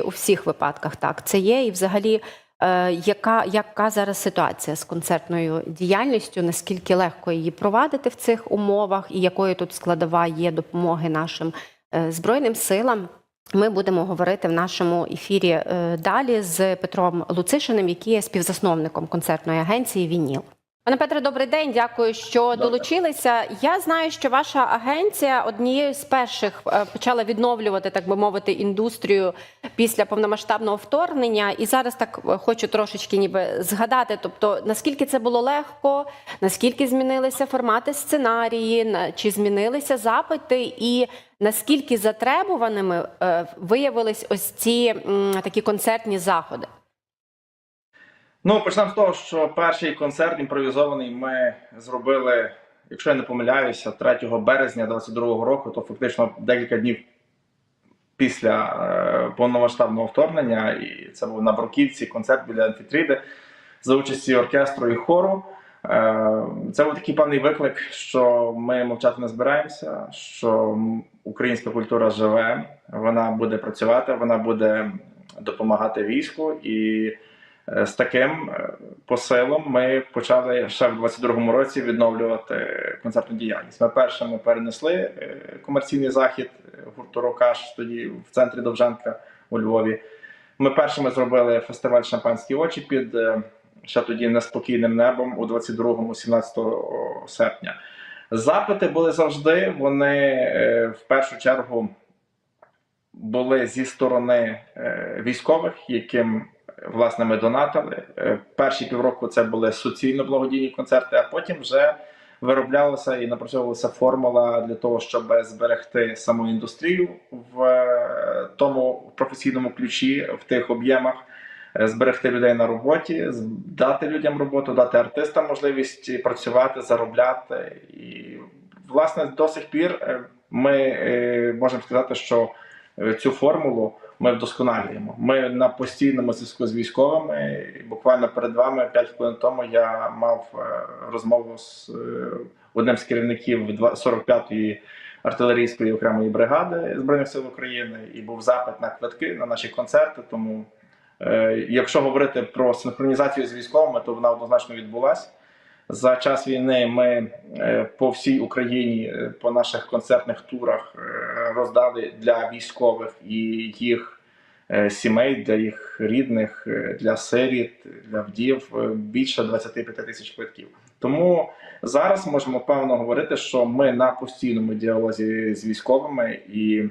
У всіх випадках так це є. І взагалі, е, яка, яка зараз ситуація з концертною діяльністю? Наскільки легко її провадити в цих умовах, і якою тут складова є допомоги нашим е, збройним силам? Ми будемо говорити в нашому ефірі е, далі з Петром Луцишиним, який є співзасновником концертної агенції Вініл. Пане Петре, добрий день. Дякую, що долучилися. Я знаю, що ваша агенція однією з перших е, почала відновлювати, так би мовити, індустрію після повномасштабного вторгнення. І зараз так е, хочу трошечки ніби згадати. Тобто, наскільки це було легко, наскільки змінилися формати сценарії, чи змінилися запити, і наскільки затребуваними е, виявились ось ці такі концертні заходи. Ну, почнемо з того, що перший концерт імпровізований ми зробили, якщо я не помиляюся, 3 березня 22-го року, то фактично декілька днів після е, повномасштабного вторгнення. І це був на Бруківці концерт біля амфітріди за участі оркестру і хору. Е, Це був такий певний виклик, що ми мовчати не збираємося, що українська культура живе, вона буде працювати, вона буде допомагати війську і. Е, З таким е, посилом ми почали ще в 22-му році відновлювати концертну діяльність. Ми першими перенесли е, комерційний захід гурту Рокаш тоді в центрі Довженка у Львові. Ми першими зробили фестиваль Шампанські очі під ще тоді неспокійним небом у 22-му, 17 серпня. Запити були завжди. Вони в першу чергу були зі сторони військових, яким власне ми донатили. Е, Перші півроку це були суцільно благодійні концерти, а потім вже вироблялася і напрацьовувалася формула для того, щоб зберегти саму індустрію в е, тому професійному ключі, в тих об'ємах. е, Зберегти людей на роботі, дати людям роботу, дати артистам можливість працювати, заробляти. І, власне, до сих пір ми можемо сказати, що цю формулу ми вдосконалюємо. Ми на постійному зв'язку з військовими. І Буквально перед вами 5 хвилин тому я мав е, розмову з е, одним з керівників два- 45-ї артилерійської окремої бригади збройних сил України, і був запит на квитки на наші концерти. Тому, е, якщо говорити про синхронізацію з військовими, то вона однозначно відбулася. За час війни ми е, по всій Україні е, по наших концертних турах е, роздали для військових і їх сімей, для їх рідних, для сиріт, для вдів більше 25 тисяч квитків. Тому зараз можемо певно говорити, що ми на постійному діалозі з військовими, і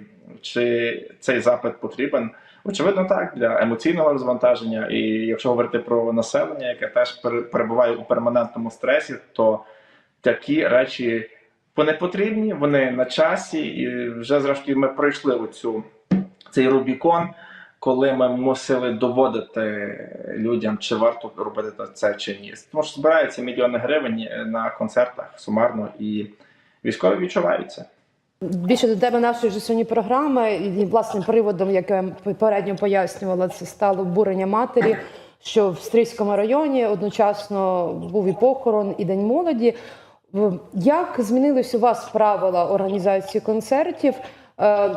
чи цей запит потрібен. Очевидно, так для емоційного розвантаження. І якщо говорити про населення, яке теж пере- перебуває у перманентному стресі, то такі речі вони потрібні, вони на часі, і вже зрештою ми пройшли оцю цей Рубікон, коли ми мусили доводити людям, чи варто робити це чи ні. Тому що збираються мільйони гривень на концертах сумарно, і військові відчуваються. Більше до тебе нашої ж сьогодні програми, і власне приводом, як я попередньо пояснювала, це стало обурення матері, що в Стрийському районі одночасно був і похорон, і день молоді. Як змінились у вас правила організації концертів? Е,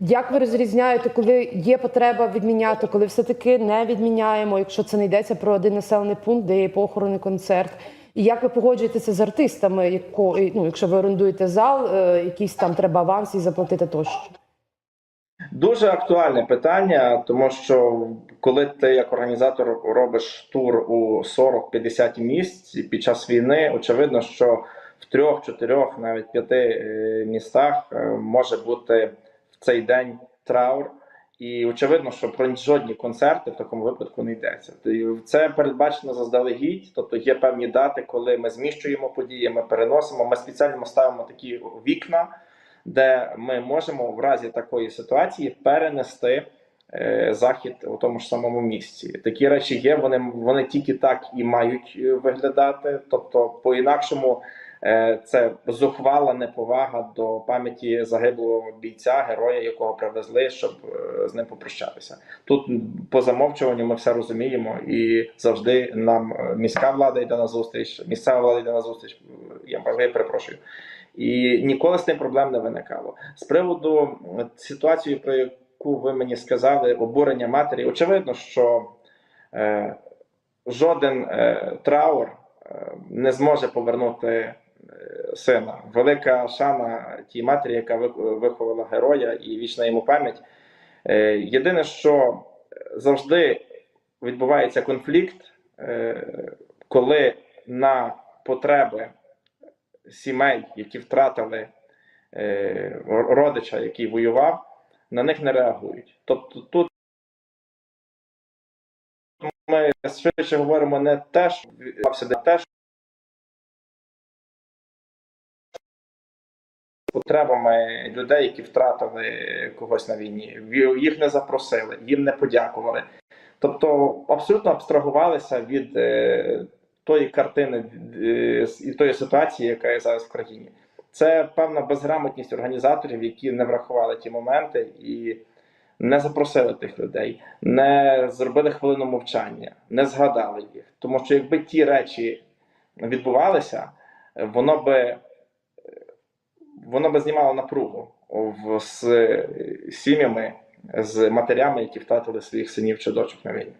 Як ви розрізняєте, коли є потреба відміняти, коли все-таки не відміняємо, якщо це не йдеться про один населений пункт, де є похорон і концерт? Як ви погоджуєтеся з артистами, яко, ну, якщо ви орендуєте зал, е, якийсь там треба аванс і заплатити тощо? Дуже актуальне питання, тому що коли ти як організатор робиш тур у 40-50 місць під час війни, очевидно, що в трьох, чотирьох, навіть п'яти е, містах е, може бути в цей день траур. І очевидно, що про жодні концерти в такому випадку не йдеться. Це передбачено заздалегідь, тобто є певні дати, коли ми зміщуємо події, ми переносимо. Ми спеціально ставимо такі вікна, де ми можемо в разі такої ситуації перенести е, захід у тому ж самому місці. Такі речі є. Вони вони тільки так і мають е, виглядати. Тобто, по-інакшому, е, це зухвала неповага до пам'яті загиблого бійця, героя, якого привезли, щоб е, з ним попрощатися. Тут по замовчуванню ми все розуміємо, і завжди нам е, міська влада йде на зустріч, місцева влада йде на зустріч. Я, перепрошую. І ніколи з тим проблем не виникало. З приводу е, ситуації, про яку ви мені сказали, обурення матері, очевидно, що е, жоден е, траур е, не зможе повернути е, сина. Велика шана тій матері, яка виховала героя, і вічна йому пам'ять. Е, єдине, що завжди відбувається конфлікт, е, коли на потреби сімей, які втратили е, родича, який воював, на них не реагують. Тобто тут ми швидше говоримо не те, що відбувався, не те, потребами людей, які втратили когось на війні. Їх не запросили, їм не подякували. Тобто абсолютно абстрагувалися від е, тої картини е, і тої ситуації, яка є зараз в країні. Це певна безграмотність організаторів, які не врахували ті моменти і не запросили тих людей, не зробили хвилину мовчання, не згадали їх. Тому що якби ті речі відбувалися, воно би воно би знімало напругу в, з сім'ями, з матерями, які втратили своїх синів чи дочок на війні.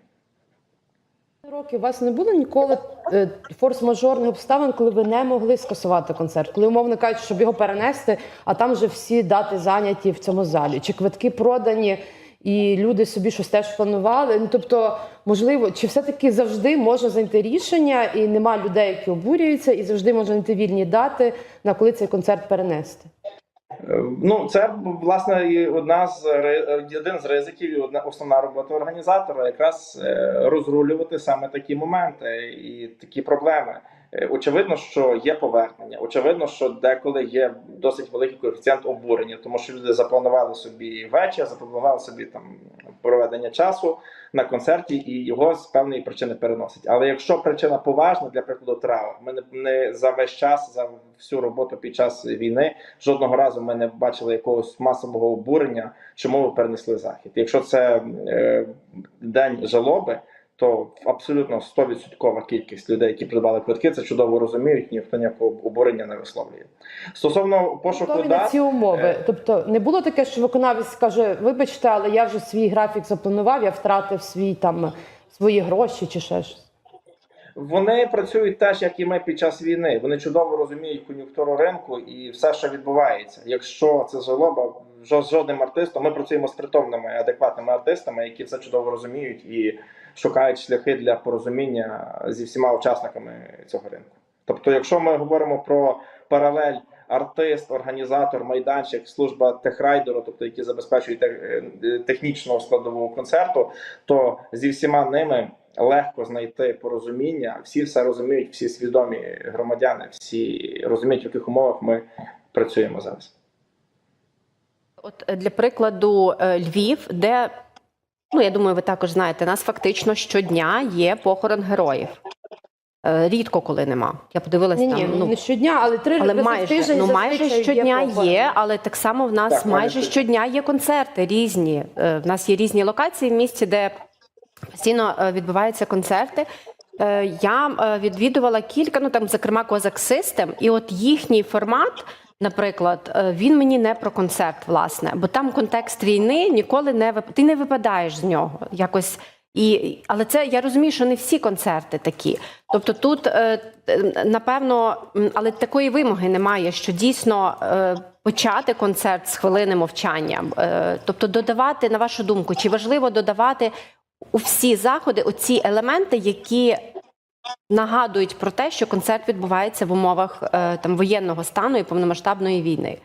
Років у вас не було ніколи е, форс-мажорних обставин, коли ви не могли скасувати концерт, коли умовно кажуть, щоб його перенести, а там вже всі дати зайняті в цьому залі, чи квитки продані, і люди собі щось теж планували. Ну тобто, можливо, чи все-таки завжди можна знайти рішення, і нема людей, які обурюються, і завжди можна знайти вільні дати, на коли цей концерт перенести. Е, Ну, це власне одна з один з ризиків, і одна основна робота організатора, якраз е, розрулювати саме такі моменти і такі проблеми. Е, Очевидно, що є повернення. Очевидно, що деколи є досить великий коефіцієнт обурення, тому що люди запланували собі вечір, запланували собі там проведення часу на концерті, і його з певної причини переносять. Але якщо причина поважна, для прикладу, траур, ми не, не за весь час, за всю роботу під час війни, жодного разу ми не бачили якогось масового обурення, чому ви перенесли захід. Якщо це е, день жалоби, то абсолютно 100% кількість людей, які придбали квитки, це чудово розуміють, ніхто ніякого обурення не висловлює. Стосовно пошуку Готові на дат, ці умови. е, Тобто не було таке, що виконавець каже: вибачте, але я вже свій графік запланував, я втратив свій там свої гроші чи ще щось. Вони працюють теж, як і ми під час війни. Вони чудово розуміють кон'юнктуру ринку і все, що відбувається. Якщо це жалоба, з жодним артистом, ми працюємо з притомними адекватними артистами, які це чудово розуміють і шукають шляхи для порозуміння зі всіма учасниками цього ринку. Тобто, якщо ми говоримо про паралель. Артист, організатор, майданчик, служба техрайдеру, тобто які забезпечують те- е, технічну складову концерту, то зі всіма ними легко знайти порозуміння. Всі все розуміють, всі свідомі громадяни, всі розуміють, в яких умовах ми працюємо зараз. От е, для прикладу е, Львів, де ну я думаю, ви також знаєте, нас фактично щодня є похорон героїв. Е, Рідко коли нема. Я подивилася Ні, ні, там. Ну, не щодня, але три але майже тиждень ну майже щодня похорон. є, але так само в нас Так, майже майже. щодня є концерти різні. В нас є різні локації в місті, де постійно е, відбуваються концерти. Е, Я е, відвідувала кілька, ну там, зокрема, Козак System, і от їхній формат. Наприклад, він мені не про концерт, власне, бо там контекст війни ніколи не вип... ти не випадаєш з нього якось. І, але це я розумію, що не всі концерти такі. Тобто тут, напевно, але такої вимоги немає, що дійсно почати концерт з хвилини мовчання. Тобто, додавати, на вашу думку, чи важливо додавати у всі заходи оці елементи, які нагадують про те, що концерт відбувається в умовах е, там воєнного стану і повномасштабної війни.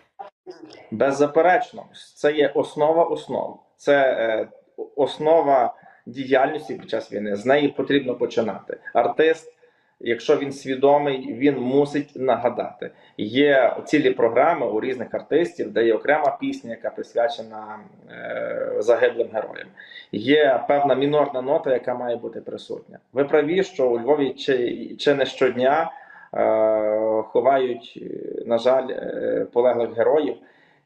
Беззаперечно, це є основа основ. Це е, основа діяльності під час війни. З неї потрібно починати. Артист, якщо він свідомий, він мусить нагадати. Є цілі програми у різних артистів, де є окрема пісня, яка присвячена е, загиблим героям. Є певна мінорна нота, яка має бути присутня. Ви праві, що у Львові чи, чи не щодня е, ховають, на жаль, е, полеглих героїв.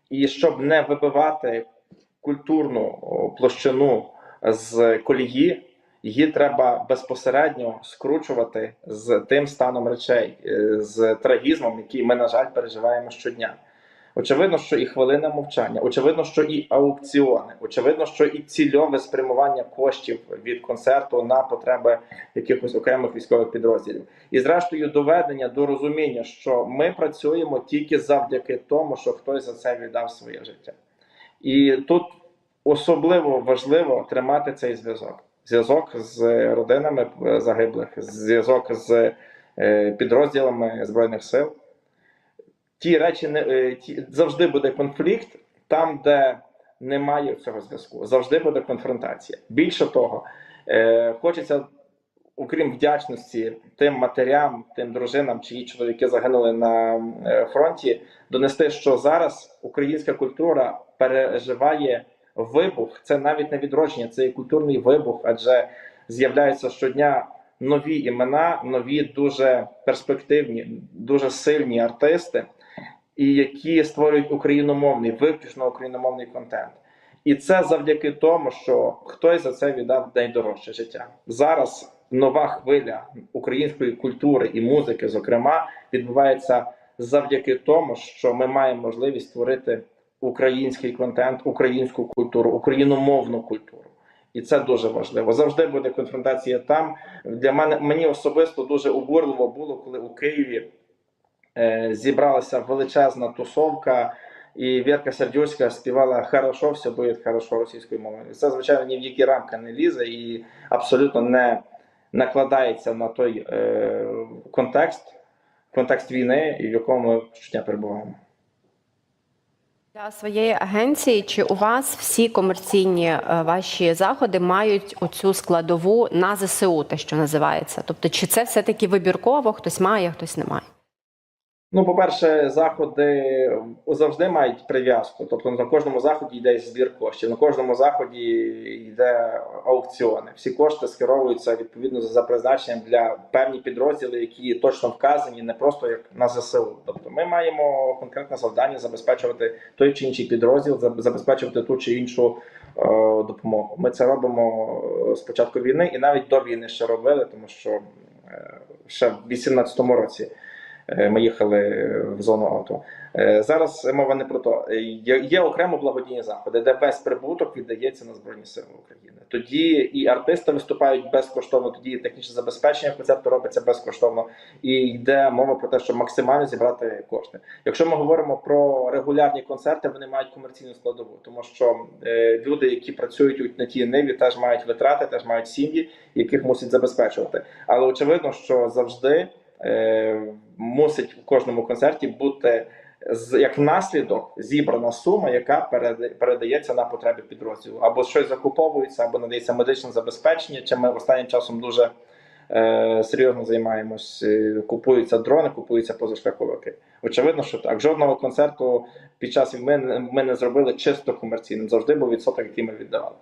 І щоб не вибивати культурну площину з колії, її треба безпосередньо скручувати з тим станом речей, е, з трагізмом, який ми, на жаль, переживаємо щодня. Очевидно, що і хвилина мовчання, очевидно, що і аукціони, очевидно, що і цільове спрямування коштів від концерту на потреби якихось окремих військових підрозділів. І зрештою доведення до розуміння, що ми працюємо тільки завдяки тому, що хтось за це віддав своє життя. І тут особливо важливо тримати цей зв'язок. Зв'язок з родинами е, загиблих, зв'язок з е, підрозділами Збройних сил. Ті речі не е, ті, завжди буде конфлікт там, де немає цього зв'язку. Завжди буде конфронтація. Більше того, хочеться, окрім вдячності тим матерям, тим дружинам, чиї чоловіки загинули на фронті, донести, що зараз українська культура переживає вибух. Це навіть не відродження, це і культурний вибух, адже з'являються щодня нові імена, нові дуже перспективні, дуже сильні артисти, і які створюють україномовний, виключно україномовний контент. І це завдяки тому, що хтось за це віддав найдорожче життя. Зараз нова хвиля української культури і музики, зокрема, відбувається завдяки тому, що ми маємо можливість створити український контент, українську культуру, україномовну культуру. І це дуже важливо. Завжди буде конфронтація там. Для мене мені особисто дуже обурливо було, коли у Києві е, зібралася величезна тусовка, і Вірка Сердюська співала Хорошо, все буде хорошо російською мовою. Це, звичайно, ні в які рамки не лізе і абсолютно не накладається на той е, контекст, контекст війни, в якому ми щодня перебуваємо. Для своєї агенції чи у вас всі комерційні е, ваші заходи мають оцю складову на ЗСУ, те, що називається? Тобто, чи це все-таки вибірково, хтось має, хтось не має? Ну, по-перше, заходи завжди мають прив'язку. Тобто на кожному заході йде збір коштів, на кожному заході йде аукціони. Всі кошти скеровуються відповідно за призначенням для певні підрозділи, які точно вказані, не просто як на ЗСУ. Тобто, ми маємо конкретне завдання забезпечувати той чи інший підрозділ, забезпечувати ту чи іншу е, допомогу. Ми це робимо е, з початку війни і навіть до війни ще робили, тому що е, ще в 2018 році. Е, Ми їхали в зону АТО. Е, Зараз мова не про то. Е, Є, окремо благодійні заходи, де весь прибуток віддається на Збройні Сили України. Тоді і артисти виступають безкоштовно, тоді і технічне забезпечення концерту робиться безкоштовно. І йде мова про те, щоб максимально зібрати кошти. Якщо ми говоримо про регулярні концерти, вони мають комерційну складову, тому що е, люди, які працюють на тій ниві, теж мають витрати, теж мають сім'ї, яких мусять забезпечувати. Але очевидно, що завжди е, мусить в кожному концерті бути як наслідок зібрана сума, яка передається на потреби підрозділу, або щось закуповується, або надається медичне забезпечення. Чим ми останнім часом дуже е, серйозно займаємось. Е, Купуються дрони, купуються позашляховики. Очевидно, що так. Жодного концерту під час війни ми не зробили чисто комерційним. Завжди був відсоток, який ми віддавали.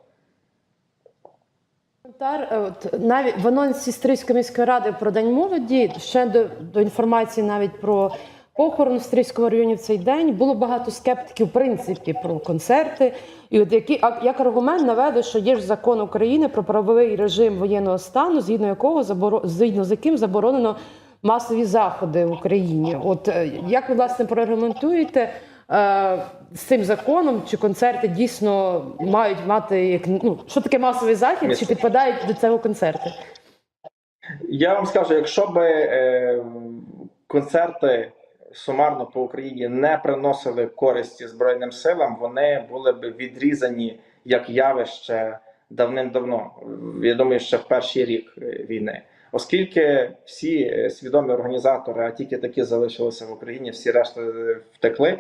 Е, от, навіть в анонсі Стрийської міської ради про День молоді, ще до, до інформації навіть про похорон в Стрийському районі в цей день було багато скептиків, в принципі, про концерти. І от які, як аргумент наведе, що є ж закон України про правовий режим воєнного стану, згідно якого заборо... згідно з яким заборонено масові заходи в Україні. От е, як ви власне прорегламентуєте? Е, З цим законом чи концерти дійсно мають мати як ну що таке масовий захід, чи підпадають до цього концерти? Я вам скажу, якщо би е, концерти сумарно по Україні не приносили користі Збройним силам, вони були б відрізані як явище давним-давно. Я думаю, ще в перший рік е, війни. Оскільки всі е, свідомі організатори, а тільки такі залишилися в Україні, всі решта втекли,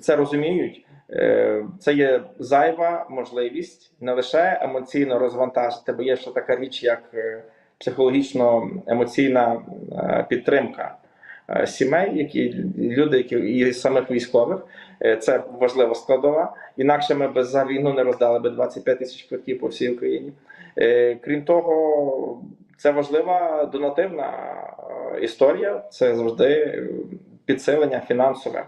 це розуміють. Е, Це є зайва можливість не лише емоційно розвантажити, бо є ще така річ, як е, психологічно емоційна е, підтримка е, сімей, які люди, які і самих військових. Е, Це важлива складова. Інакше ми б за війну не роздали би 25 тисяч квитків по всій Україні. Е, Крім того, це важлива донативна е, історія. Це завжди е, підсилення фінансове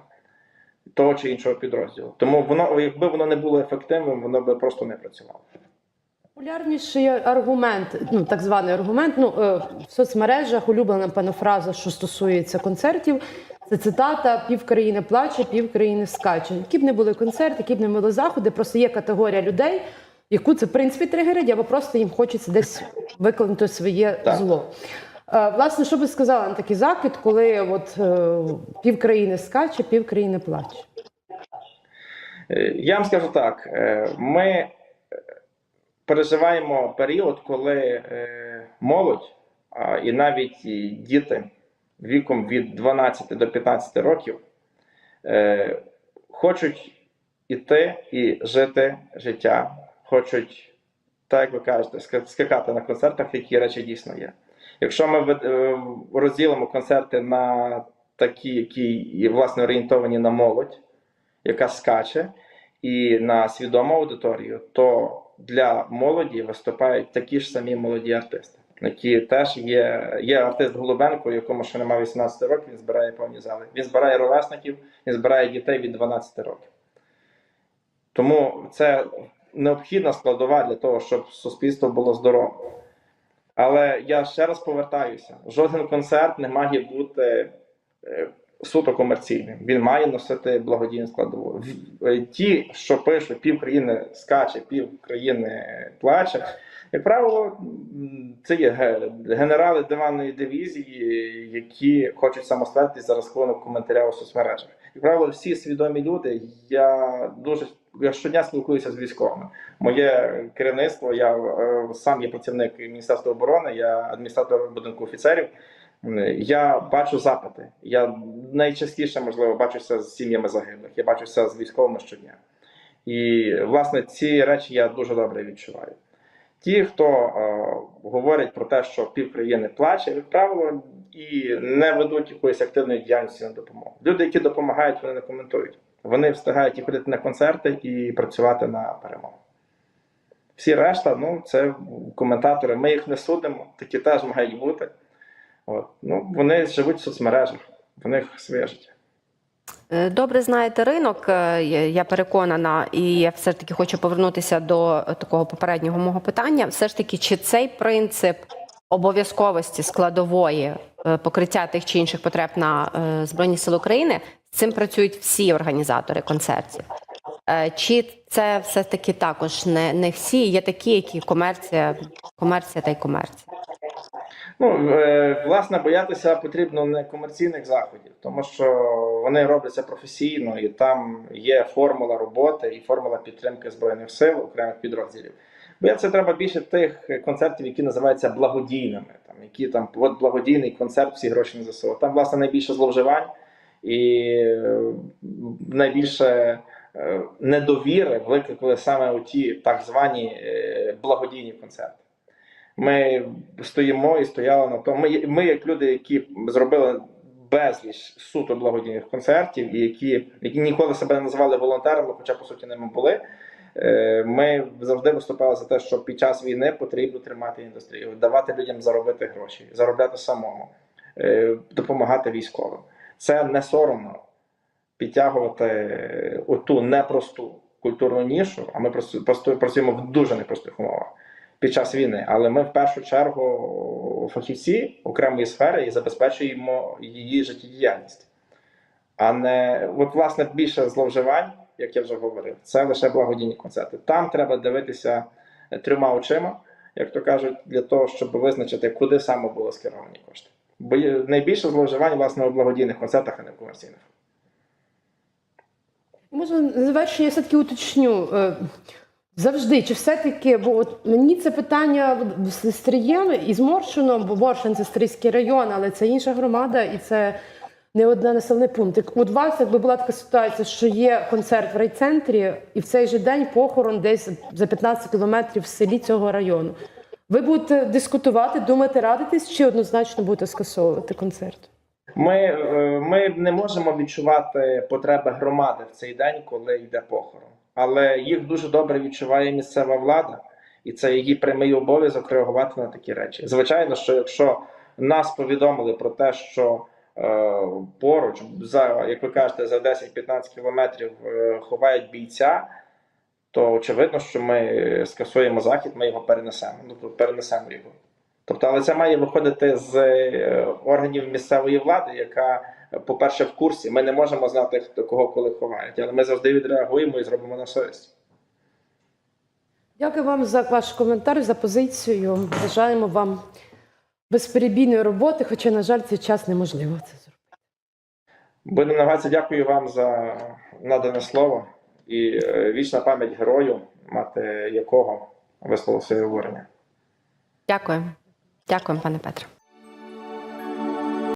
того чи іншого підрозділу. Тому воно, якби воно не було ефективним, воно би просто не працювало. Популярніший аргумент, ну так званий аргумент. Ну е, в соцмережах улюблена певно фраза, що стосується концертів. Це цитата пів країни плаче, пів країни скаче. Які б не були концерти, які б не були заходи, просто є категорія людей, яку це в принципі тригерить, або просто їм хочеться десь викликнути своє Так. зло. Е, Власне, що би сказала на такий закид, коли от е, пів країни скаче, пів країни плаче? Е, Я вам скажу так: ми переживаємо період, коли молодь, і навіть діти віком від 12 до 15 років хочуть іти і жити життя, хочуть, так як ви кажете, скакати на концертах, які речі дійсно є. Якщо ми е, розділимо концерти на такі, які власне орієнтовані на молодь, яка скаче, і на свідому аудиторію, то для молоді виступають такі ж самі молоді артисти, які теж є. Є артист Голубенко, якому ще немає 18 років, він збирає повні зали. Він збирає ровесників, він збирає дітей від 12 років. Тому це необхідна складова для того, щоб суспільство було здорове. Але я ще раз повертаюся: жоден концерт не має бути е, суто комерційним. Він має носити благодійну складову. Е, Ті, що пишуть, пів країни скаче, пів країни плаче. Як правило, це є генерали диванної дивізії, які хочуть самоствердитись за рахунок коментаря у соцмережах. Як правило, всі свідомі люди. Я дуже я щодня спілкуюся з військовими. Моє керівництво, я е, сам є працівник Міністерства оборони, я адміністратор будинку офіцерів. Я бачу запити. Я найчастіше, можливо, бачуся з сім'ями загиблих. Я бачуся з військовими щодня. І, власне, ці речі я дуже добре відчуваю. Ті, хто е, говорять про те, що пів країни плаче, як правило, і не ведуть якоїсь активної діяльності на допомогу. Люди, які допомагають, вони не коментують. Вони встигають і ходити на концерти і працювати на перемогу. Всі решта, ну, це коментатори. Ми їх не судимо, такі теж мають бути. От. Ну, вони живуть в соцмережах, в них своє життя. Е, Добре знаєте ринок, е, я- переконана, і я все ж таки хочу повернутися до такого попереднього мого питання. Все ж таки, чи цей принцип обов'язковості складової е, покриття тих чи інших потреб на Збройні Сили України цим працюють всі організатори концертів? Е, Чи це все таки також не, не всі? Є такі, які комерція, комерція та й комерція? Ну, е, власне, боятися потрібно не комерційних заходів, тому що вони робляться професійно, і там є формула роботи і формула підтримки збройних сил окремих підрозділів. Боятися треба більше тих концертів, які називаються благодійними, там які там от благодійний концерт, всі гроші на ЗСУ. Там власне найбільше зловживань і найбільше е, недовіри викликали саме у ті так звані е, благодійні концерти. Ми стоїмо і стояли на тому. Ми, ми як люди, які зробили безліч суто благодійних концертів, і які, які ніколи себе не називали волонтерами, хоча по суті ними були. е, Ми завжди виступали за те, що під час війни потрібно тримати індустрію, давати людям заробити гроші, заробляти самому, допомагати військовим. Це не соромно підтягувати оту непросту культурну нішу, а ми працюємо в дуже непростих умовах під час війни. Але ми в першу чергу фахівці окремої сфери і забезпечуємо її життєдіяльність. А не от, власне, більше зловживань, як я вже говорив, це лише благодійні концерти. Там треба дивитися трьома очима, як то кажуть, для того, щоб визначити, куди саме були скеровані кошти. Найбільше зловживань, власне, у благодійних концертах, а не в комерційних. Можна на завершення я все-таки уточню. е, Завжди, чи все-таки, бо от мені це питання з Стрієм і з Моршином, бо Моршин це Стрийський район, але це інша громада і це не одне населений пункт. От у вас якби була така ситуація, що є концерт в райцентрі, і в цей же день похорон десь за 15 кілометрів в селі цього району. Ви будете дискутувати, думати, радитись, чи однозначно будете скасовувати концерт? Ми, е, ми не можемо відчувати потреби громади в цей день, коли йде похорон. Але їх дуже добре відчуває місцева влада, і це її прямий обов'язок реагувати на такі речі. Звичайно, що якщо нас повідомили про те, що е, поруч, за як ви кажете, за 10-15 кілометрів е, ховають бійця, то очевидно, що ми скасуємо захід, ми його перенесемо. Ну, тобто перенесемо його. Тобто, але це має виходити з е, органів місцевої влади, яка по-перше, в курсі. Ми не можемо знати, хто кого коли ховають, але ми завжди відреагуємо і зробимо на совість. Дякую вам за ваш коментар, за позицію. Бажаємо вам безперебійної роботи, хоча, на жаль, цей час неможливо це зробити. Будемо намагатися дякую вам за надане слово і е, вічна пам'ять герою, мати якого висловив своє обурення. Дякую. Дякую, пане Петре.